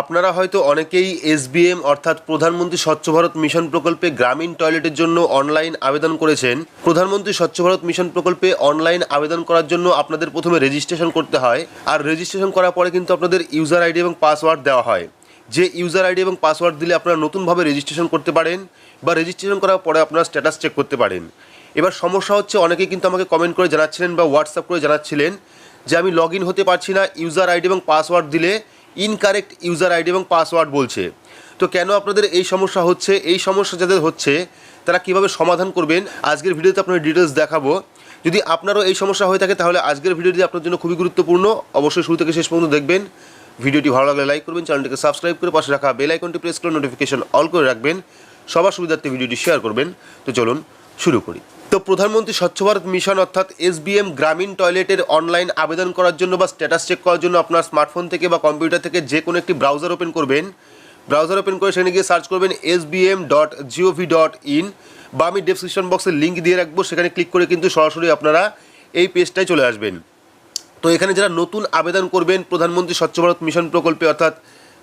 আপনারা হয়তো অনেকেই এসবিএম, অর্থাৎ প্রধানমন্ত্রী স্বচ্ছ ভারত মিশন প্রকল্পে গ্রামীণ টয়লেটের জন্য অনলাইন আবেদন করেছেন। প্রধানমন্ত্রী স্বচ্ছ ভারত মিশন প্রকল্পে অনলাইন আবেদন করার জন্য আপনাদের প্রথমে রেজিস্ট্রেশন করতে হয়, আর রেজিস্ট্রেশন করার পরে কিন্তু আপনাদের ইউজার আইডি এবং পাসওয়ার্ড দেওয়া হয়। যে ইউজার আইডি এবং পাসওয়ার্ড দিলে আপনারা নতুনভাবে রেজিস্ট্রেশন করতে পারেন বা রেজিস্ট্রেশন করার পরে আপনারা স্ট্যাটাস চেক করতে পারেন। এবার সমস্যা হচ্ছে অনেকে কিন্তু আমাকে কমেন্ট করে জানাচ্ছিলেন বা হোয়াটসঅ্যাপ করে জানাচ্ছিলেন যে আমি লগ হতে পারছি না, ইউজার আইডি এবং পাসওয়ার্ড দিলে ইনকারেক্ট ইউজার আইডি এবং পাসওয়ার্ড বলছে। তো কেন আপনাদের এই সমস্যা হচ্ছে? এই সমস্যা যাদের হচ্ছে, তারা কীভাবে সমাধান করবেন? আজকের ভিডিওতে আপনার ডিটেলস দেখাবো। যদি আপনারও এই সমস্যা হয়ে থাকে, তাহলে আজকের ভিডিওটি আপনার জন্য খুবই গুরুত্বপূর্ণ। অবশ্যই শুরু থেকে শেষ পর্যন্ত দেখবেন। ভিডিওটি ভালো লাগলে লাইক করবেন, চ্যানেলটিকে সাবস্ক্রাইব করে পাশে রাখা বেল আইকনটি প্রেস করে নোটিফিকেশন অল করে রাখবেন। সবার সুবিধার্থে ভিডিওটি শেয়ার করবেন। তো চলুন শুরু করি। তো প্রধানমন্ত্রী স্বচ্ছ ভারত মিশন অর্থাৎ এসবিএম গ্রামীণ টয়লেটের অনলাইন আবেদন করার জন্য বা স্ট্যাটাস চেক করার জন্য আপনার স্মার্টফোন থেকে বা কম্পিউটার থেকে যে কোনো একটি ব্রাউজার ওপেন করবেন। ব্রাউজার ওপেন করে সেখানে গিয়ে সার্চ করবেন S dot gov dot in বা আমি ডেসক্রিপশন বক্সে লিঙ্ক দিয়ে রাখব, সেখানে ক্লিক করে কিন্তু সরাসরি আপনারা এই পেজটায় চলে আসবেন। তো এখানে যারা নতুন আবেদন করবেন প্রধানমন্ত্রী স্বচ্ছ ভারত মিশন প্রকল্পে অর্থাৎ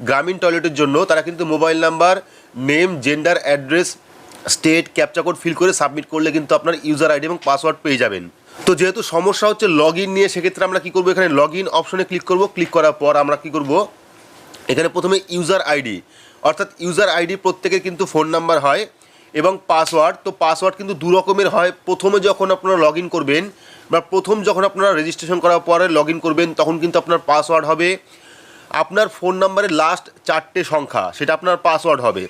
গ্রামীণ টয়লেটের জন্য, তারা কিন্তু mobile number, name, gender address state captcha code fill করে সাবমিট করলে কিন্তু আপনার ইউজার আইডি এবং পাসওয়ার্ড পেয়ে যাবেন। তো যেহেতু সমস্যা হচ্ছে লগ ইন নিয়ে, সেক্ষেত্রে আমরা কী করব? এখানে লগ ইন অপশনে ক্লিক করব। ক্লিক করার পর আমরা কী করব? এখানে প্রথমে ইউজার আইডি অর্থাৎ ইউজার আইডি প্রত্যেকের কিন্তু ফোন নাম্বার হয় এবং পাসওয়ার্ড তো পাসওয়ার্ড কিন্তু দু রকমের হয়। প্রথমে যখন আপনারা লগ ইন করবেন বা প্রথম যখন আপনারা রেজিস্ট্রেশন করার পরে লগ ইন করবেন, তখন কিন্তু আপনার পাসওয়ার্ড হবে। আপনার ফোন নাম্বারের লাস্ট চারটে সংখ্যা, সেটা আপনার পাসওয়ার্ড হবে।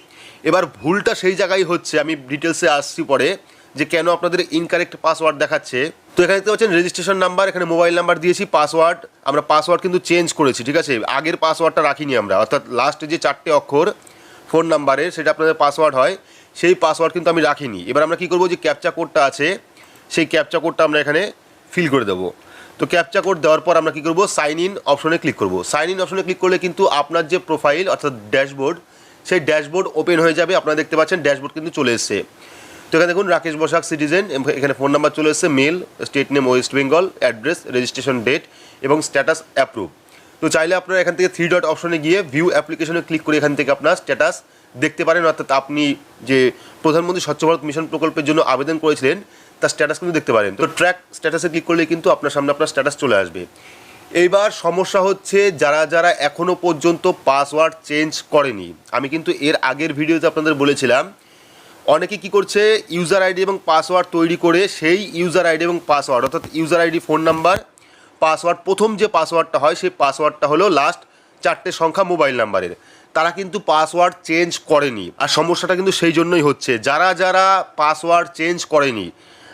এবার ভুলটা সেই জায়গায় হচ্ছে, আমি ডিটেলসে আসছি পরে, যে কেন আপনাদের ইনকারেক্ট পাসওয়ার্ড দেখাচ্ছে। তো এখানে দেখতে পাচ্ছেন রেজিস্ট্রেশন নাম্বার এখানে মোবাইল নাম্বার দিয়েছি পাসওয়ার্ড আমরা পাসওয়ার্ড কিন্তু চেঞ্জ করেছি, ঠিক আছে? আগের পাসওয়ার্ডটা রাখিনি আমরা, অর্থাৎ লাস্টে যে চারটে অক্ষর ফোন নাম্বারের সেটা আপনাদের পাসওয়ার্ড হয়, সেই পাসওয়ার্ড কিন্তু আমি রাখিনি। এবার আমরা কী করব, যে ক্যাপচা কোডটা আছে, সেই ক্যাপচা কোডটা আমরা এখানে ফিল করে দেবো। তো ক্যাপচা কোড দেওয়ার পর আমরা কী করব? সাইন ইন অপশনে ক্লিক করব। সাইন ইন অপশনে ক্লিক করলে কিন্তু আপনার যে প্রোফাইল অর্থাৎ ড্যাশবোর্ড সেই ড্যাশবোর্ড ওপেন হয়ে যাবে। আপনারা দেখতে পাচ্ছেন ড্যাশবোর্ড কিন্তু চলে এসছে। তো এখানে দেখুন, রাকেশ বসাক সিটিজেন এখানে ফোন নাম্বার চলে এসছে male state name West Bengal address registration date এবং স্ট্যাটাস অ্যাপ্রুভ তো চাইলে আপনারা এখান থেকে থ্রি ডট অপশনে গিয়ে ভিউ অ্যাপ্লিকেশনে ক্লিক করে এখান থেকে আপনার স্ট্যাটাস দেখতে পারেন। অর্থাৎ আপনি যে প্রধানমন্ত্রী স্বচ্ছ ভারত মিশন প্রকল্পের জন্য আবেদন করেছিলেন তার স্ট্যাটাস কিন্তু দেখতে পারেন। তো ট্র্যাক স্ট্যাটাসে ক্লিক করলে কিন্তু আপনার সামনে আপনার স্ট্যাটাস চলে আসবে। এইবার সমস্যা হচ্ছে যারা যারা এখনও পর্যন্ত পাসওয়ার্ড চেঞ্জ করেনি, আমি কিন্তু এর আগের ভিডিওতে আপনাদের বলেছিলাম, অনেকে কি করছে ইউজার আইডি এবং পাসওয়ার্ড তৈরি করে সেই ইউজার আইডি এবং পাসওয়ার্ড অর্থাৎ user ID phone number password প্রথম যে পাসওয়ার্ডটা হয়, সেই পাসওয়ার্ডটা হলো লাস্ট চারটে সংখ্যা মোবাইল নাম্বারের তারা কিন্তু পাসওয়ার্ড চেঞ্জ করেনি। আর সমস্যাটা কিন্তু সেই জন্যই হচ্ছে, যারা যারা পাসওয়ার্ড চেঞ্জ করেনি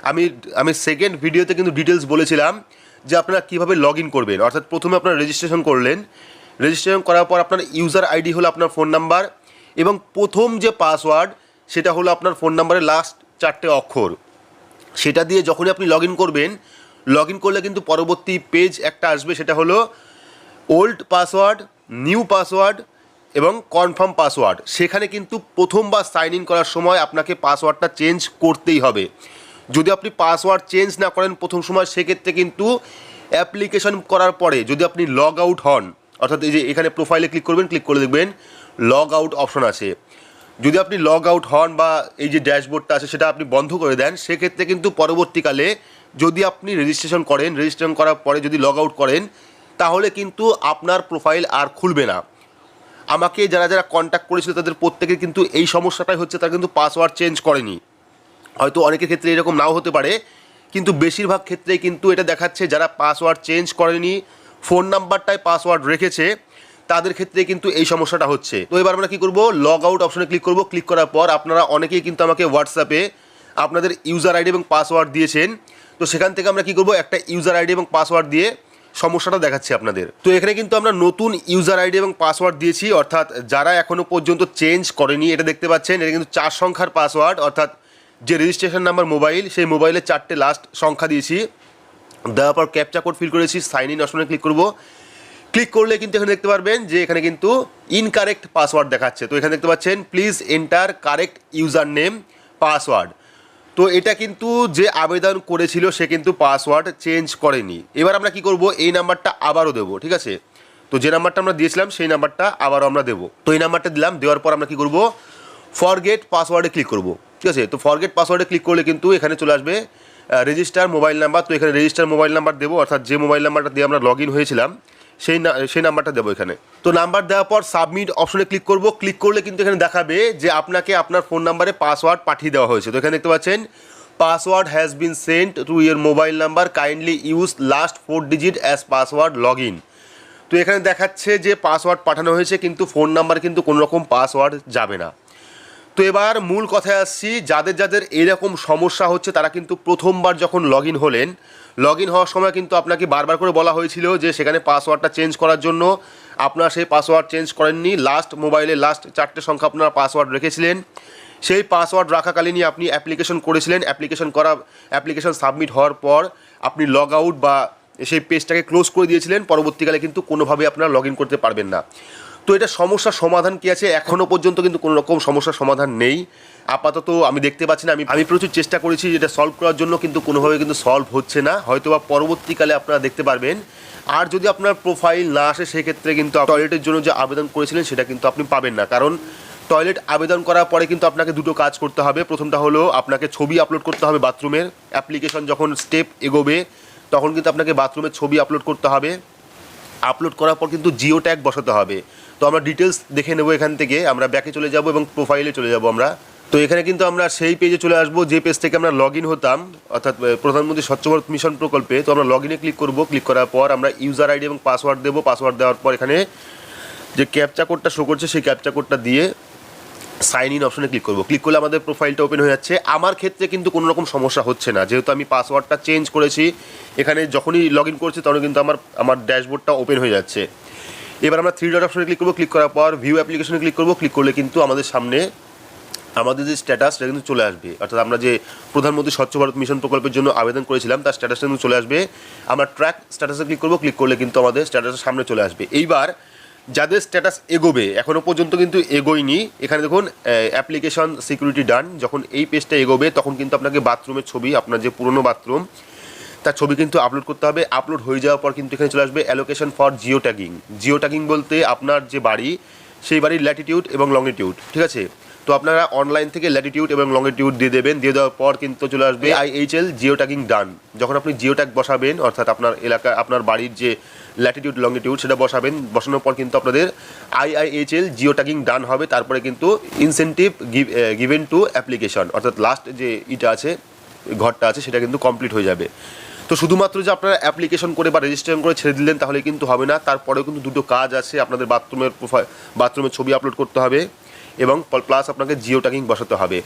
আমি আমি সেকেন্ড ভিডিওতে কিন্তু ডিটেলস বলেছিলাম যে আপনারা কীভাবে লগ ইন করবেন। অর্থাৎ প্রথমে আপনারা রেজিস্ট্রেশন করলেন। রেজিস্ট্রেশন করার পর আপনার ইউজার আইডি হলো আপনার ফোন নাম্বার এবং প্রথম যে পাসওয়ার্ড সেটা হলো আপনার ফোন নাম্বারের লাস্ট চারটে অক্ষর। সেটা দিয়ে যখনই আপনি লগ ইন করবেন লগ ইন করলে কিন্তু পরবর্তী পেজ একটা আসবে, সেটা হলো ওল্ড পাসওয়ার্ড নিউ পাসওয়ার্ড এবং কনফার্ম পাসওয়ার্ড সেখানে কিন্তু প্রথমবার সাইন ইন করার সময় আপনাকে পাসওয়ার্ডটা চেঞ্জ করতেই হবে। যদি আপনি পাসওয়ার্ড চেঞ্জ না করেন প্রথম সময়, সেক্ষেত্রে কিন্তু অ্যাপ্লিকেশন করার পরে যদি আপনি লগ আউট হন, অর্থাৎ এই যে এখানে প্রোফাইলে ক্লিক করবেন ক্লিক করে দেখবেন লগ আউট অপশন আছে। যদি আপনি লগ আউট হন বা এই যে ড্যাশবোর্ডটা আছে, সেটা আপনি বন্ধ করে দেন, সেক্ষেত্রে কিন্তু পরবর্তীকালে যদি আপনি রেজিস্ট্রেশন করেন রেজিস্ট্রেশন করার পরে যদি লগ আউট করেন, তাহলে কিন্তু আপনার প্রোফাইল আর খুলবে না। আমাকে যারা যারা কন্ট্যাক্ট করেছিল তাদের প্রত্যেকের কিন্তু এই সমস্যাটাই হচ্ছে, তারা কিন্তু পাসওয়ার্ড চেঞ্জ করেনি। হয়তো অনেকের ক্ষেত্রে এরকম নাও হতে পারে, কিন্তু বেশিরভাগ ক্ষেত্রে কিন্তু এটা দেখাচ্ছে যারা পাসওয়ার্ড চেঞ্জ করেনি, ফোন নাম্বারটায় পাসওয়ার্ড রেখেছে, তাদের ক্ষেত্রে কিন্তু এই সমস্যাটা হচ্ছে। তো এবার আমরা কী করব? লগ আউট অপশনে ক্লিক করব। ক্লিক করার পর আপনারা অনেকেই কিন্তু আমাকে হোয়াটসঅ্যাপে আপনাদের ইউজার আইডি এবং পাসওয়ার্ড দিয়েছেন। তো সেখান থেকে আমরা কী করব? একটা ইউজার আইডি এবং পাসওয়ার্ড দিয়ে সমস্যাটা দেখাচ্ছি আপনাদের। তো এখানে কিন্তু আমরা নতুন ইউজার আইডি এবং পাসওয়ার্ড দিয়েছি, অর্থাৎ যারা এখনও পর্যন্ত চেঞ্জ করেনি, এটা দেখতে পাচ্ছেন, এটা কিন্তু চার সংখ্যার পাসওয়ার্ড, অর্থাৎ যে রেজিস্ট্রেশন নাম্বার মোবাইল সেই মোবাইলের চারটে লাস্ট সংখ্যা দিয়েছি। দেওয়ার পর ক্যাপচা কোড ফিল করেছি সাইন ইন অপশনে ক্লিক করব। ক্লিক করলে কিন্তু এখানে দেখতে পারবেন যে এখানে কিন্তু ইনকারেক্ট পাসওয়ার্ড দেখাচ্ছে। তো এখানে দেখতে পাচ্ছেন please enter correct user name password তো এটা কিন্তু যে আবেদন করেছিল, সে কিন্তু পাসওয়ার্ড চেঞ্জ করেনি। এবার আমরা কি করব? এই নাম্বারটা আবারও দেবো, ঠিক আছে? তো যে নাম্বারটা আমরা দিয়েছিলাম, সেই নাম্বারটা আবারও আমরা দেবো। তো এই নাম্বারটা দিলাম, দেওয়ার পর আমরা কি করব? ফরগেট পাসওয়ার্ডে ক্লিক করব। ঠিক আছে, তো ফরগেট পাসওয়ার্ডে ক্লিক করলে কিন্তু এখানে চলে আসবে রেজিস্টার মোবাইল নাম্বার তো এখানে রেজিস্টার মোবাইল নাম্বার দেবো, অর্থাৎ যে মোবাইল নাম্বারটা দিয়ে আমরা লগ ইন হয়েছিলাম, সেই সেই নাম্বারটা দেবো এখানে। তো নাম্বার দেওয়ার পর সাবমিট অপশনে ক্লিক করব ক্লিক করলে কিন্তু এখানে দেখাবে যে আপনাকে আপনার ফোন নাম্বারে পাসওয়ার্ড পাঠিয়ে দেওয়া হয়েছে। তো এখানে দেখতে পাচ্ছেন password has been sent to your mobile number kindly use last four digit as password log in তো এখানে দেখাচ্ছে যে পাসওয়ার্ড পাঠানো হয়েছে, কিন্তু ফোন নাম্বার কিন্তু কোনো রকম পাসওয়ার্ড যাবে না। তো এবার মূল কথায় আসছি, যাদের যাদের এরকম সমস্যা হচ্ছে তারা কিন্তু প্রথমবার যখন লগ ইন হলেন লগ ইন হওয়ার সময় কিন্তু আপনাকে বারবার করে বলা হয়েছিল যে সেখানে পাসওয়ার্ডটা চেঞ্জ করার জন্য। আপনারা সেই পাসওয়ার্ড চেঞ্জ করেননি। লাস্ট মোবাইলে লাস্ট চারটে সংখ্যা আপনারা পাসওয়ার্ড রেখেছিলেন। সেই পাসওয়ার্ড রাখাকালীনই আপনি অ্যাপ্লিকেশন করেছিলেন। অ্যাপ্লিকেশন করা অ্যাপ্লিকেশন সাবমিট হওয়ার পর আপনি লগ আউট বা সেই পেজটাকে ক্লোজ করে দিয়েছিলেন। পরবর্তীকালে কিন্তু কোনোভাবে আপনারা লগ ইন করতে পারবেন না। তো এটা সমস্যার সমাধান কি আছে? এখনও পর্যন্ত কিন্তু কোনো রকম সমস্যার সমাধান নেই। আপাতত আমি দেখতে পাচ্ছি না। আমি আমি প্রচুর চেষ্টা করেছি এটা সলভ করার জন্য, কিন্তু কোনোভাবে কিন্তু সলভ হচ্ছে না। হয়তো বা পরবর্তীকালে আপনারা দেখতে পারবেন। আর যদি আপনার প্রোফাইল না আসে, সেক্ষেত্রে কিন্তু টয়লেটের জন্য যে আবেদন করেছিলেন, সেটা কিন্তু আপনি পাবেন না। কারণ টয়লেট আবেদন করার পরে কিন্তু আপনাকে দুটো কাজ করতে হবে। প্রথমটা হলো আপনাকে ছবি আপলোড করতে হবে বাথরুমের অ্যাপ্লিকেশন যখন স্টেপ এগোবে, তখন কিন্তু আপনাকে বাথরুমের ছবি আপলোড করতে হবে। আপলোড করার পর কিন্তু জিও ট্যাগ বসাতে হবে। তো আমরা ডিটেলস দেখে নেব এখান থেকে, আমরা ব্যাকে চলে যাব এবং প্রোফাইলে চলে যাব আমরা। তো এখানে কিন্তু আমরা সেই পেজে চলে আসব, যে পেজ থেকে আমরা লগ হতাম, অর্থাৎ প্রধানমন্ত্রী স্বচ্ছ ভারত মিশন প্রকল্পে। তো আমরা লগ ক্লিক করব ক্লিক করার পর আমরা ইউজার আইডি এবং পাসওয়ার্ড দেবো। পাসওয়ার্ড দেওয়ার পর এখানে যে ক্যাপচা কোডটা শো করছে, সেই ক্যাপচা কোডটা দিয়ে সাইন ইন অপশনে ক্লিক করব। ক্লিক করলে আমাদের প্রোফাইলটা ওপেন হয়ে যাচ্ছে। আমার ক্ষেত্রে কিন্তু কোনো রকম সমস্যা হচ্ছে না। যেহেতু আমি পাসওয়ার্ডটা চেঞ্জ করেছি, এখানে যখনই লগ ইন করছি তখন কিন্তু আমার আমার ড্যাশবোর্ডটা ওপেন হয়ে যাচ্ছে। এবার আমরা থ্রি ডট অপশনে ক্লিক করব। ক্লিক করার পর ভিউ অ্যাপ্লিকেশনে ক্লিক করব। ক্লিক করলে কিন্তু আমাদের সামনে আমাদের যে স্ট্যাটাস সেটা কিন্তু চলে আসবে। অর্থাৎ আমরা যে প্রধানমন্ত্রী স্বচ্ছ ভারত মিশন প্রকল্পের জন্য আবেদন করেছিলাম, তার স্ট্যাটাসটা কিন্তু চলে আসবে। আমরা ট্র্যাক স্ট্যাটাসে ক্লিক করব। ক্লিক করলে কিন্তু আমাদের স্ট্যাটাসের সামনে চলে আসবে। এইবার যাদের স্ট্যাটাস এগোবে এখনও পর্যন্ত কিন্তু এগোয়নি। এখানে দেখুন অ্যাপ্লিকেশন সিকিউরিটি ডান যখন এই পেজটা এগোবে তখন কিন্তু আপনাকে বাথরুমের ছবি আপনার যে পুরনো বাথরুম তার ছবি কিন্তু আপলোড করতে হবে। আপলোড হয়ে যাওয়ার পর কিন্তু এখানে চলে আসবে allocation for geo tagging geo tagging বলতে আপনার যে বাড়ি সেই বাড়ির ল্যাটিটিউড এবং লংটিটিউড ঠিক আছে? তো আপনারা অনলাইন থেকে ল্যাটিটিউড এবং লংটিটিউড দিয়ে দেবেন। দিয়ে দেওয়ার পর কিন্তু চলে আসবে আইএইচএল জিও ট্যাগিং ডান যখন আপনি জিও ট্যাগ বসাবেন অর্থাৎ আপনার এলাকা আপনার বাড়ির যে ল্যাটিটিউড লংটিটিউড সেটা বসাবেন। বসানোর পর কিন্তু আপনাদের আইআইএইচএল জিও ট্যাগিং ডান হবে। তারপরে কিন্তু ইনসেন্টিভ গিভেন টু অ্যাপ্লিকেশন অর্থাৎ লাস্ট যে ইটা আছে, ঘরটা আছে, সেটা কিন্তু কমপ্লিট হয়ে যাবে। তো শুধুমাত্র যে আপনারা অ্যাপ্লিকেশন করে বা রেজিস্ট্রেশন করে ছেড়ে দিলেন, তাহলে কিন্তু হবে না। তারপরেও কিন্তু দুটো কাজ আছে। আপনাদের বাথরুমের বাথরুমের ছবি আপলোড করতে হবে এবং প্লাস আপনাকে জিও ট্যাগিং বসাতে হবে।